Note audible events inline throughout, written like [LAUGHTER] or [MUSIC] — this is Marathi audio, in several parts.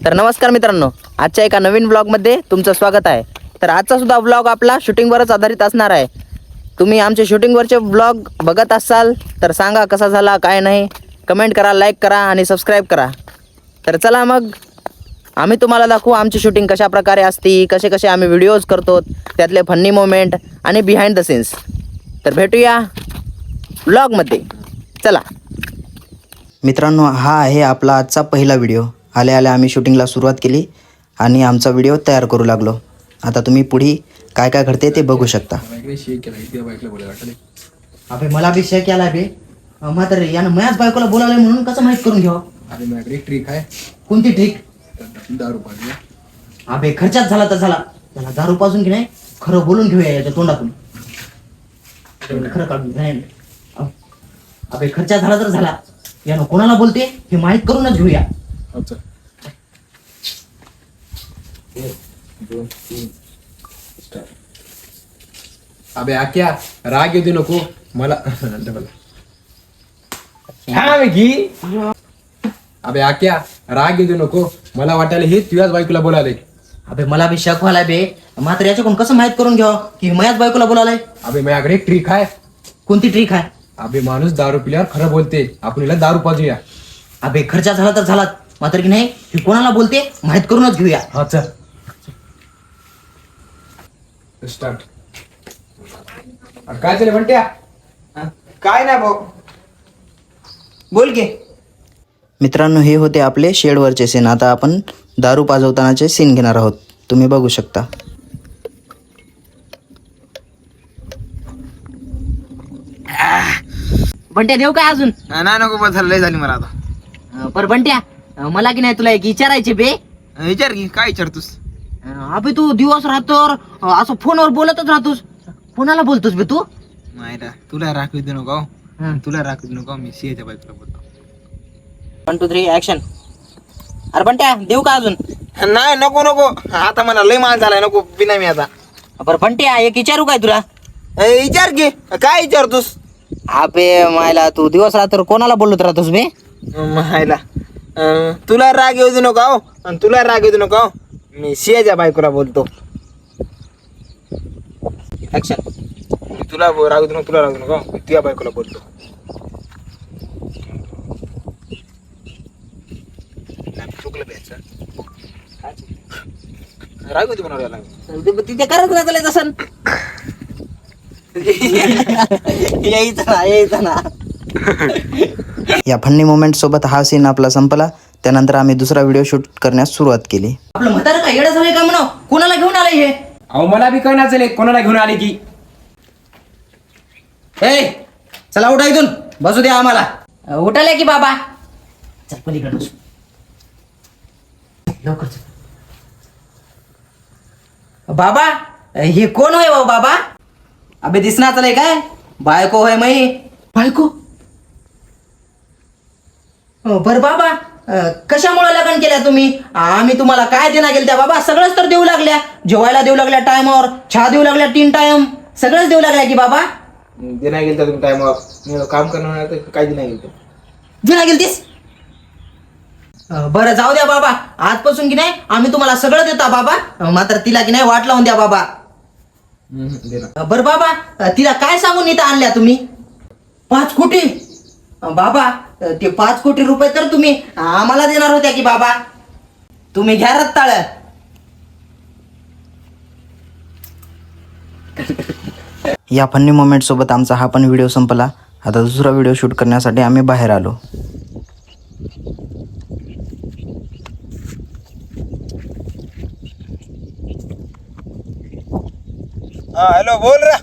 तर नमस्कार मित्रांनो आजच्या एका नवीन ब्लॉगमध्ये तुमचं स्वागत आहे. तर आजचा सुद्धा ब्लॉग आपला शूटिंगवरच आधारित असणार आहे. तुम्ही आमचे शूटिंगवरचे ब्लॉग बघत असाल तर सांगा कसा झाला काय नाही. कमेंट करा लाईक करा आणि सबस्क्राईब करा. तर चला मग आम्ही तुम्हाला दाखवू आमची शूटिंग कशा प्रकारे असती कसे कसे आम्ही व्हिडिओज करतो त्यातले फन्नी मोमेंट आणि बिहाइंड द सीन्स तर भेटूया ब्लॉगमध्ये चला. मित्रांनो हा आहे आपला आजचा पहिला व्हिडिओ आल्या आल्या आम्ही शूटिंगला सुरुवात केली आणि आमचा व्हिडिओ तयार करू लागलो. आता तुम्ही पुढे काय काय घडते ते बघू शकता. अबे मला बी शेक याला बे. मात्र यानं मयाच बायकोला बोलावलंय म्हणून कसं माहीत करून घ्यावं? अरे माझ्याकडे एक ट्रिक आहे. कोणती ट्रिक दारू पाहिजे अबे खर्चात झाला तर झाला. त्याला दारू पाजून की नाही खरं बोलून घेऊया याच्या तोंडातून. खरं काढून नाही अबे खर्चा झाला तर झाला. यानं कोणाला बोलते हे माहीत करूनच घेऊया. अच्छा दोन तीन. स्टार्ट अबे आक्या राग येऊ दे नको. मला डबल हा अबे आक्या राग येऊ दे नको. मला वाटायला हे तुझ्याच बायकोला बोलाले अबे मला बी शक व्हायला बे. मात्र याच्याकडून कसं माहीत करून घ्यावं की मयाच बायकोला बोलावलंय? अबे माझ्याकडे एक ट्रिक आहे. कोणती ट्रिक आहे? अबे माणूस दारू पिल्यावर खरं बोलते. आपण हिला दारू पाजूया. अबे खर्चा झाला तर झाला. मात्र की नाही हे कोणाला बोलते माहीत करूनच घेऊया. हा चल. स्टार्ट काय झालं म्हणत्या काय नाही भाऊ. बोल के. मित्रांनो हे होते आपले शेडवरचे सीन आता आपण दारू पाजवतानाचे सीन घेणार आहोत. तुम्ही बघू शकता. बंट्या देऊ काय अजून? नाही नको बस झालं, लय झाली मला आता. पर बंट्या अं, मला की नाही तुला एक विचारायचे बे? विचार की काय विचारतोस? अं, अबे तू दिवस राहतोर अं, असं फोनवर बोलतच राहतोस. कोणाला बोलतोस बे तू? नाही तुला राखू देऊ नको तुला राखू देऊ नको मी सिंहच्या बायकोला बोलतो. वन टू थ्री ऍक्शन अरे बंट्या देऊ का अजून? नाही नको नको. आता मला लय मान झालाय नको बिना मी आता. बरं बंट्या एक विचारू काय तुला? ए, विचार की काय विचारतोस? अबे मायला तू दिवस रात्र कोणाला बोलत राहतोस बे? मायला. अं, तुला राग येऊ देऊ नको आणि तुला राग येऊ देऊ नको मी सिंहच्या बायकोला बोलतो. ऍक्शन मी तुला बो- राग देऊ नको तुला राग देऊ नको मी तुझ्या बायकोला बोलतो. चुकलं राग होती बनवल्याला तिथे करत राहतले तसं. [LAUGHS] [LAUGHS] यायचं ना यायचं ना. [LAUGHS] या फन्नी मोमेंट सोबत हा सीन आपला संपला. त्यानंतर आम्ही दुसरा व्हिडिओ शूट करण्यास सुरुवात केली. आपलं म्हातारं काय येडं झालंय का म्हणा कोणाला घेऊन आलंय हे? अहो मला बी कळणार झाले कोणाला घेऊन आले की. ए चला उठा इथून. बसू द्या आम्हाला. उठाले की बाबा. चल पलीकडे बसू. लवकर चल. बाबा हे कोण होय भाऊ बाबा? अबे दिसणार चालय काय? बायको होय मई बायको? बर बाबा अ, कशामुळे लग्न केल्या तुम्ही? आम्ही तुम्हाला काय देणार गेल त्या बाबा? सगळंच तर देऊ लागल्या. जेवायला देऊ लागल्या टायमावर चहा देऊ लागल्या तीन टाइम सगळंच देऊ लागल्या की बाबा? दे नाही गेलं तुम्ही टाइम मी काम करणार तर काय दे नाही गेलं? जुना गेलतीस? अं, बरं जाऊ द्या बाबा. आजपासून की नाही आम्ही तुम्हाला सगळं देता बाबा. अं, मात्र तिला की नाही वाट लावून द्या बाबा. अं, बरं बाबा अं, तिला काय सांगून इथं आणल्या तुम्ही? पाच कोटी. अं, बाबा ते पाच कोटी रुपये तर तुम्ही आम्हाला देणार होत्या की बाबा. तुम्ही घ्या रत्ताळ. या फन्नी मोमेंट सोबत आमचा हा पण व्हिडिओ संपला. आता दुसरा व्हिडिओ शूट करण्यासाठी आम्ही बाहेर आलो. हा हॅलो बोल रा.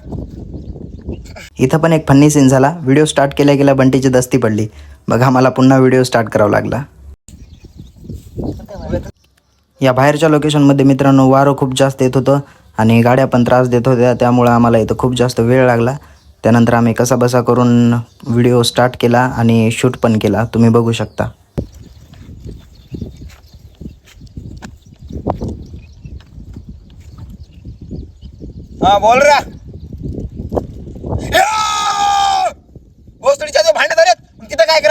इथं पण एक फन्नी सीन झाला. व्हिडिओ स्टार्ट केल्या गेल्या बंटीची दस्ती पडली. बघा मला पुन्हा व्हिडिओ स्टार्ट करावा लागला. या बाहेरच्या लोकेशनमध्ये मित्रांनो वारं खूप जास्त येत होतं आणि गाड्या पण त्रास देत होत्या. त्यामुळं आम्हाला इथं खूप जास्त वेळ लागला. त्यानंतर आम्ही कसाबसा करून व्हिडिओ स्टार्ट केला आणि शूट पण केला. तुम्ही बघू शकता. हा बोल रा.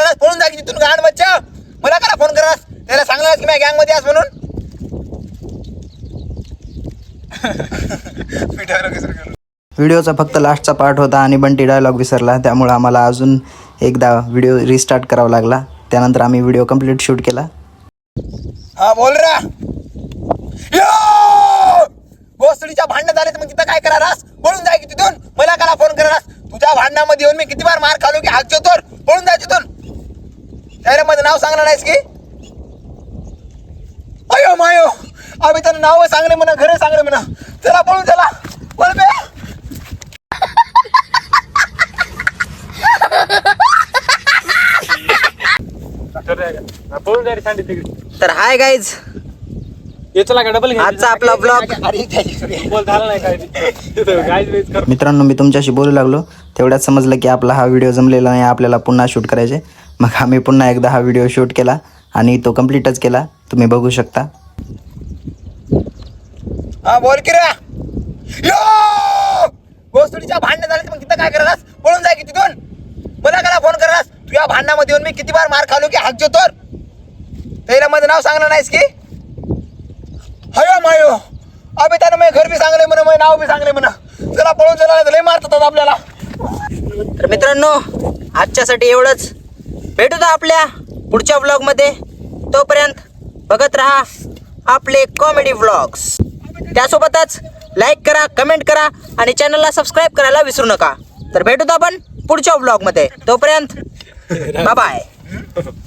भोसडीच्या करणार पळून जा की तिथून गाण बच्चा. मला करा फोन करा त्याला सांगणार की मी माझ्या गँगमध्ये आज म्हणून. [LAUGHS] गेलो. व्हिडिओचा फक्त लास्टचा पार्ट होता आणि बंटी डायलॉग विसरला. त्यामुळे आम्हाला अजून एकदा व्हिडिओ रिस्टार्ट करावा लागला. त्यानंतर आम्ही व्हिडिओ कंप्लीट शूट केला. हा बोल रा. यो! गोसडीच्या भांडण झाले तर मग तिथं काय करारास पळून जाय की तिथून. मला काला फोन करारास तुझ्या भांडणामध्ये येऊन मी किती बार मार खालो की हाकचो तर पळून जाय तिथून. डायरेक्टमध्ये नाव सांगणार नाहीस की? अयो मायो आम्ही तर नाव सांगले म्हणा घरे सांगले म्हणा. चला पळून चला. बोल तर हाय गाईज आजचा आपला ब्लॉग अरे मित्रांनो मी तुमच्याशी बोलू लागलो. तेवढ्यात समजलं की आपला हा व्हिडिओ जमलेला नाही आपल्याला पुन्हा शूट करायचे. मग आम्ही पुन्हा एकदा हा व्हिडिओ शूट केला आणि तो कम्प्लीटच केला. तुम्ही बघू शकता. हा बोल की रे. यो! गोसडीच्या भांडण झाले मग तिथं काय करारास पळून जाय की तिथून. मला काला फोन करारास तुझ्या भांडणामध्ये येऊन मी किती बार मार खालो की हाकचो तर त्याला मध्ये नाव सांगणार नाहीस की? हयो मायो. अबे त्यानं मी घर बी सांगले म्हणा मी नाव बी सांगले म्हणा चला पळून चला लय मारतात आपल्याला. तर मित्रांनो आजच्यासाठी एवढंच. भेटू तर आपल्या पुढच्या व्लॉगमध्ये तोपर्यंत बघत राहा आपले कॉमेडी व्लॉग्स त्यासोबतच लाईक करा कमेंट करा आणि चॅनलला सबस्क्राईब करायला विसरू नका. तर भेटू आपण पुढच्या व्लॉगमध्ये तोपर्यंत [LAUGHS] बाय [LAUGHS]